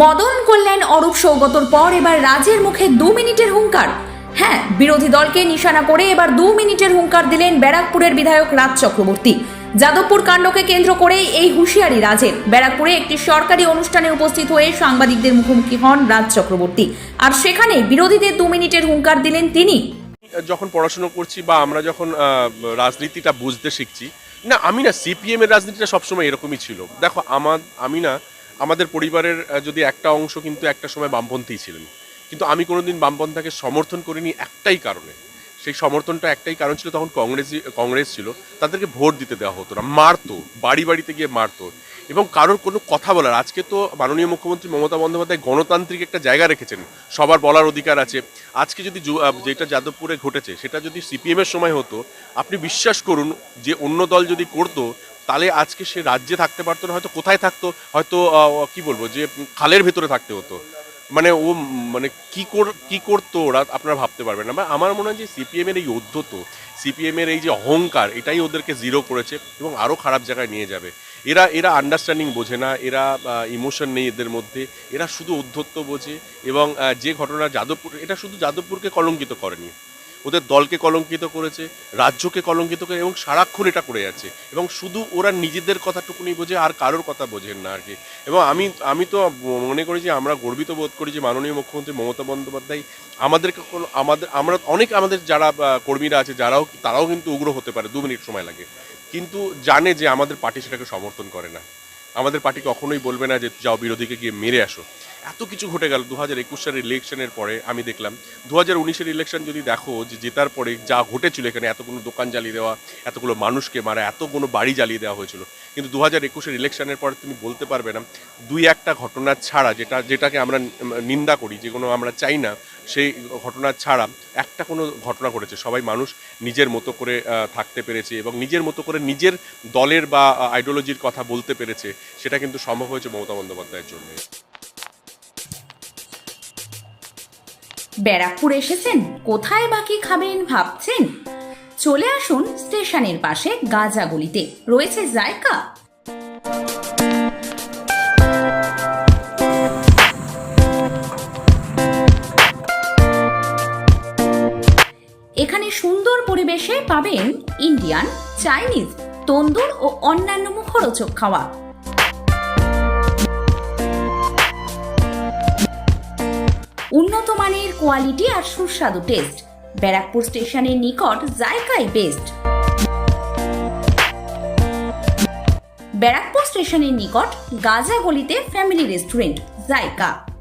মদন কল্যাণ অরূপ সৌগতর পর এবার রাজের মুখে দু মিনিটের হুঙ্কার। হ্যাঁ বিরোধী দলকে নিশানা করে এবার দু মিনিটের হুঙ্কার দিলেন ব্যারাকপুরের বিধায়ক রাজ চক্রবর্তী। যাদবপুর কাণ্ডকে কেন্দ্র করেই এই হুঁশিয়ারি রাজের। ব্যারাকপুরে একটি সরকারি অনুষ্ঠানে উপস্থিত হয়ে সাংবাদিকদের মুখোমুখি হন রাজ চক্রবর্তী। আর সেখানে বিরোধীদের দু মিনিটের হুঙ্কার দিলেন তিনি। যখন পড়াশোনা করছি বা আমরা যখন রাজনীতিটা বুঝতে শিখছি, না, আমি না সিপিএম এর রাজনীতিটা সবসময় এরকমই ছিল। দেখো, আমার, আমি না আমাদের পরিবারের যদি একটা অংশ কিন্তু একটা সময় বামপন্থী ছিলেন। কিন্তু আমি কোনোদিন বামপন্থাকে সমর্থন করিনি একটাই কারণে। সেই সমর্থনটা একটাই কারণ ছিল তখন কংগ্রেস কংগ্রেস ছিল, তাদেরকে ভোট দিতে দেওয়া হতো না। মারতো, বাড়ি বাড়িতে গিয়ে মারতো। এবং কারোর কোনো কথা বলার, আজকে তো মাননীয় মুখ্যমন্ত্রী মমতা বন্দ্যোপাধ্যায় গণতান্ত্রিক একটা জায়গা রেখেছেন। সবার বলার অধিকার আছে। আজকে যদি যেটা যাদবপুরে ঘটেছে, সেটা যদি সিপিএমের সময় হতো, আপনি বিশ্বাস করুন যে অন্য দল যদি করতো তাহলে আজকে সে রাজ্যে থাকতে পারতো না, হয়তো কোথায় থাকতো, হয়তো কি বলব, যে খালের ভেতরে থাকতে হতো। মানে ও মানে কি কর, কি করতো ওরা আপনারা ভাবতে পারবেন না। বা আমার মনে হয় যে সিপিএমের এই উদ্ধত সিপিএমের এই যে অহংকার, এটাই ওদেরকে জিরো করেছে এবং আরও খারাপ জায়গায় নিয়ে যাবে। এরা এরা আন্ডারস্ট্যান্ডিং বোঝে না, এরা ইমোশন নেই এদের মধ্যে, এরা শুধু উদ্ধত্ত বোঝে এবং যে ঘটনা যাদবপুর, এটা শুধু যাদবপুরকে কলঙ্কিত করেনি। ওদের দলকে কলঙ্কিত করেছে, রাজ্যকে কলঙ্কিত করে এবং সারাক্ষণ এটা করে যাচ্ছে। এবং শুধু ওরা নিজেদের কথাটুকুনি বোঝে, আর কারোর কথা বোঝেন না আর কি। এবং আমি আমি তো মনে করি যে, আমরা গর্বিত বোধ করি যে, মাননীয় মুখ্যমন্ত্রী মমতা বন্দ্যোপাধ্যায় আমাদেরকে কোনো, আমাদের, আমরা অনেক আমাদের যারা কর্মীরা আছে, যারাও, তারাও কিন্তু উগ্র হতে পারে, দু মিনিট সময় লাগে। কিন্তু জানে যে, আমাদের পার্টি সেটাকে সমর্থন করে না। আমাদের পার্টি কখনোই বলবে না যে, যাও বিরোধীকে গিয়ে মেরে আসো। এত কিছু ঘটে গেল দু হাজার একুশ সালের ইলেকশনের পরে, আমি দেখলাম। দু হাজার উনিশের ইলেকশন যদি দেখো, যে জেতার পরে যা ঘটেছিল এখানে, এতগুলো দোকান জ্বালিয়ে দেওয়া, এতগুলো মানুষকে মারা, এতগুলো বাড়ি জ্বালিয়ে দেওয়া হয়েছিল। কিন্তু দু হাজার একুশের ইলেকশনের পরে তুমি বলতে পারবে না, দুই একটা ঘটনা ছাড়া, যেটা, যেটাকে আমরা নিন্দা করি, যেগুলো আমরা চাই না, সেই ঘটনা ছাড়া একটা কোনো ঘটনা ঘটেছে। সবাই মানুষ নিজের মতো করে থাকতে পেরেছে এবং নিজের মতো করে নিজের দলের বা আইডিওলজির কথা বলতে পেরেছে, সেটা কিন্তু সম্ভব হয়েছে মমতা বন্দ্যোপাধ্যায়ের জন্য। ব্যারাকপুর এসেছেন? কোথায় বাকি খাবেন ভাবছেন? চলে আসুন স্টেশনের পাশে গাজাগুলিতে রয়েছে জায়গা? এখানে সুন্দর পরিবেশে পাবেন ইন্ডিয়ান, চাইনিজ, তন্দুর ও অন্যান্য মুখরোচক খাওয়া। মানের কোয়ালিটি আর সুস্বাদু টেস্ট। ব্যারাকপুর স্টেশনের নিকট জায়কাই বেস্ট। ব্যারাকপুর স্টেশনের নিকট গাজা গলিতে ফ্যামিলি রেস্টুরেন্ট জায়গা